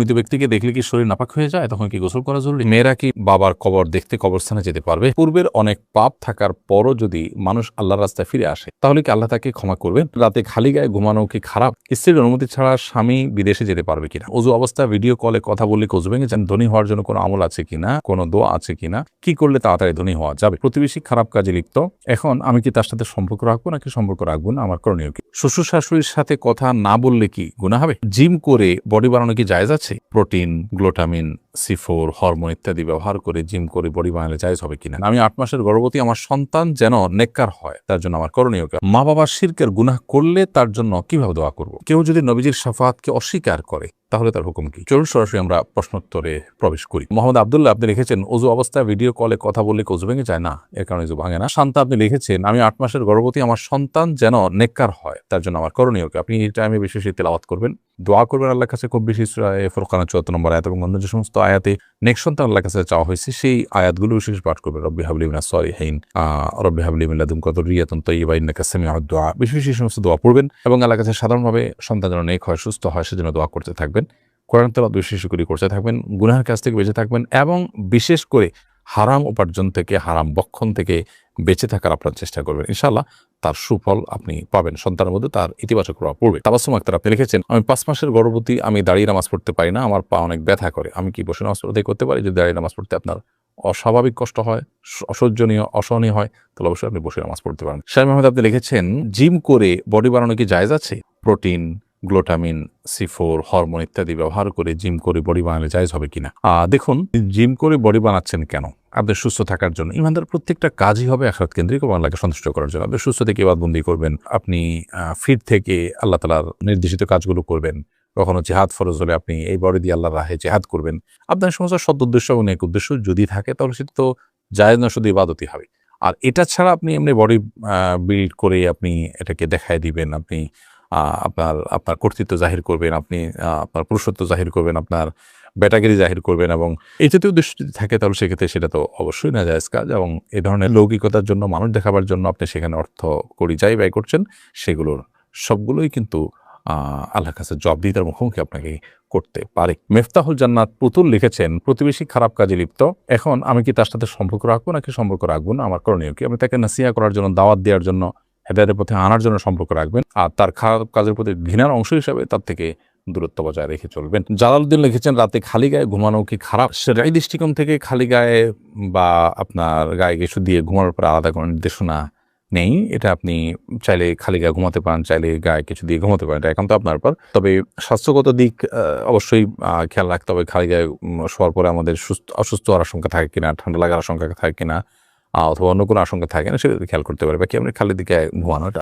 মৃত ব্যক্তিকে দেখলে কি শরীর নাপাক হয়ে যায়? তখন কি গোসল করা জরুরি? মেয়েরা কি বাবার কবর দেখতে কবরস্থানে যেতে পারবে? পূর্বের অনেক পাপ থাকার পরও যদি মানুষ আল্লাহর রাস্তায় ফিরে আসে, তাহলে কি আল্লাহ তাকে ক্ষমা করবেন? রাতে খালি গায়ে ঘুমানো কি খারাপ? স্ত্রীর অনুমতি ছাড়া স্বামী বিদেশে যেতে পারবে কিনা? অজু অবস্থা ভিডিও কলে কথা বললে কোজ ভেঙে যান, ধনী হওয়ার জন্য কোনো আমল আছে কিনা? কোনো দোয়া আছে কিনা? কি করলে তাড়াতাড়ি ধনী হওয়া যাবে? প্রতিবেশী খারাপ কাজে লিপ্ত। এখন আমি কি তার সাথে সম্পর্ক রাখব নাকি সম্পর্ক রাখব না? আমার করণীয় কি? শ্বশুর শাশুড়ির সাথে কথা না বললে কি গুণা হবে? জিম করে বডি বানানো কি জায়েজ আছে? প্রোটিন, গ্লোটামিন সিফোর হরমোন ইত্যাদি ব্যবহার করে জিম করে বডি বানালে চাইজ হবে কিনা? আমি আট মাসের গর্ভবতী, আমার সন্তান যেন নেককার হয়, তার জন্য আমার করণীয় মা বাবার শিরকের গুনাহ করলে তার জন্য কীভাবে দোয়া করব? কেউ যদি নবীজির সাফাতকে অস্বীকার করে তাহলে তার হুকুম কি? চলুন সরাসরি আমরা প্রশ্নোত্তরে প্রবেশ করি। মোহাম্মদ আবদুল্লাহ, আপনি লিখেছেন, অজু অবস্থায় ভিডিও কলে কথা বললে কি অজু ভেঙে যায়? না, এর কারণে অজু ভাঙে না। শান্তা, আপনি লিখেছেন, আমি আট মাসের গর্ভবতী, আমার সন্তান যেন নেককার হয়, তার জন্য আমার করণীয় কি? আপনি এই টাইমে বেশি বেশি তেলাওয়াত করবেন, দোয়া করবেন আল্লাহর কাছে, খুব বেশি ফোরকানা চুয়াত্তর নম্বর আয়াত এবং অন্য যে সমস্ত আয়াতে নেক্সট সন্তান আল্লাহর কাছে চাওয়া হয়েছে, সেই আয়াতগুলো বিশেষ পাঠ করবেন। রব্বি হাবলিমিনা সরি হেইন রব্বি হাবলিমিল্লা দুম কত রিয়াতন তৈবা ইন্নাকা সামি দোয়া। বিশেষ বেশি সমস্ত দোয়া পড়বেন এবং আল্লাহর কাছে সাধারণভাবে সন্তান যেন নেক হয়, সুস্থ হয়, সেজন্য দোয়া করতে থাকবেন। কোরআন তেলাওয়াত বিশেষ করে করতে থাকবেন, গুনাহের কাছ থেকে বেঁচে থাকবেন এবং বিশেষ করে হারাম উপার্জন থেকে, হারাম বক্ষণ থেকে বেঁচে থাকার আপনার চেষ্টা করবেন। ইনশাল্লাহ তার সুফল আপনি পাবেন। সন্তানের মধ্যে তার ইতিবাচক প্রভাব পড়বে। তাবাসুম আক্তার আপনি লিখেছেন, আমি পাঁচ মাসের গর্ভবতী, আমি দাঁড়িয়ে নামাজ পড়তে পারি না, আমার পা অনেক ব্যথা করে। আমি কি বসে নামাজ পড়তে করতে পারি? যদি দাঁড়িয়ে নামাজ পড়তে আপনার অস্বাভাবিক কষ্ট হয়, অসহ্যনীয়, অসহনীয় হয়, তাহলে অবশ্যই আপনি বসে নামাজ পড়তে পারেন। শাহ মাহমুদ আপনি লিখেছেন, জিম করে বডি বানানো কি জায়েজ আছে? প্রোটিন গ্লোটামিন সিফোর হরমোন ইত্যাদি ব্যবহার করে জিম করে বডি বানালে জায়েজ হবে কিনা? দেখুন, জিম করে বডি বানাচ্ছেন কেন? আপনি সুস্থ থাকার জন্য। ইমানদার প্রত্যেকটা কাজই হবে আখরাত কেন্দ্রিক এবং আল্লাহকে সন্তুষ্ট করার জন্য। আপনি সুস্থ থেকে বাদবন্দি করবেন, আপনি ফিট থেকে আল্লাহ তালার নির্দেশিত কাজগুলো করবেন। কখনো জেহাদ ফরজ হলে আপনি এই বডি দিয়ে আল্লাহ রাহে জেহাদ করবেন। আপনার সমস্ত সৎ উদ্দেশ্য এবং এক উদ্দেশ্য যদি থাকে, তাহলে সেটা তো জায়েজ না শুধু ইবাদতই হবে। আর এটা ছাড়া আপনি এমনি বডি বিল্ড করে আপনি এটাকে দেখায় দিবেন, আপনি আপনার আপনার কর্তৃত্ব জাহির করবেন আপনি আপনার পুরুষত্ব জাহির করবেন আপনার ব্যাটাগিরি জাহির করবেন এবং এই জাতীয় উদ্দেশ্য যদি থাকে তাহলে সেক্ষেত্রে সেটা তো অবশ্যই না জায়েজ কাজ এবং এই ধরনের লৌকিকতার জন্য মানুষ দেখাবার জন্য আপনি সেখানে অর্থ করি যাই ব্যয় করছেন সেগুলোর সবগুলোই কিন্তু আহ, আল্লাহর কাছে জবাবদিহিতার মুখোমুখি আপনাকে করতে পারে। মেফতাহুল জান্নাত পুতুল লিখেছেন প্রতিবেশী খারাপ কাজে লিপ্ত। এখন আমি কি তার সাথে সম্পর্ক রাখব নাকি সম্পর্ক রাখব না? আমার করণীয় কি? আমি তাকে নাসিয়া করার জন্য দাওয়াত দেওয়ার জন্য হেদায়তের পথে আনার জন্য সম্পর্ক রাখবেন আর তার খারাপ কাজের প্রতি ঘৃণার অংশ হিসাবে তার থেকে দূরত্ব বজায় রেখে চলবেন। জালালউদ্দিন লিখেছেন, রাতে খালি গায়ে ঘুমানো কি খারাপ? সেটাই দৃষ্টিকোণ থেকে খালি গায়ে বা আপনার গায়ে কিছু দিয়ে ঘুমানোর পর আলাদা কোনো নির্দেশনা নেই। এটা আপনি চাইলে খালি গায়ে ঘুমাতে পারেন, চাইলে গায়ে কিছু দিয়ে ঘুমাতে পারেন। এটা একান্ত আপনার পর তবে স্বাস্থ্যগত দিক অবশ্যই খেয়াল রাখতে হবে, খালি গায়ে শোয়ার পরে আমাদের সুস্থ, অসুস্থ হওয়ার আশঙ্কা থাকে কিনা, ঠান্ডা লাগার আশঙ্কা থাকে কিনা অথবা অন্য কোনো আশঙ্কা থাকে না, সেটা খেয়াল করতে পারে বাকি আপনি খালি দিকে ঘুমানো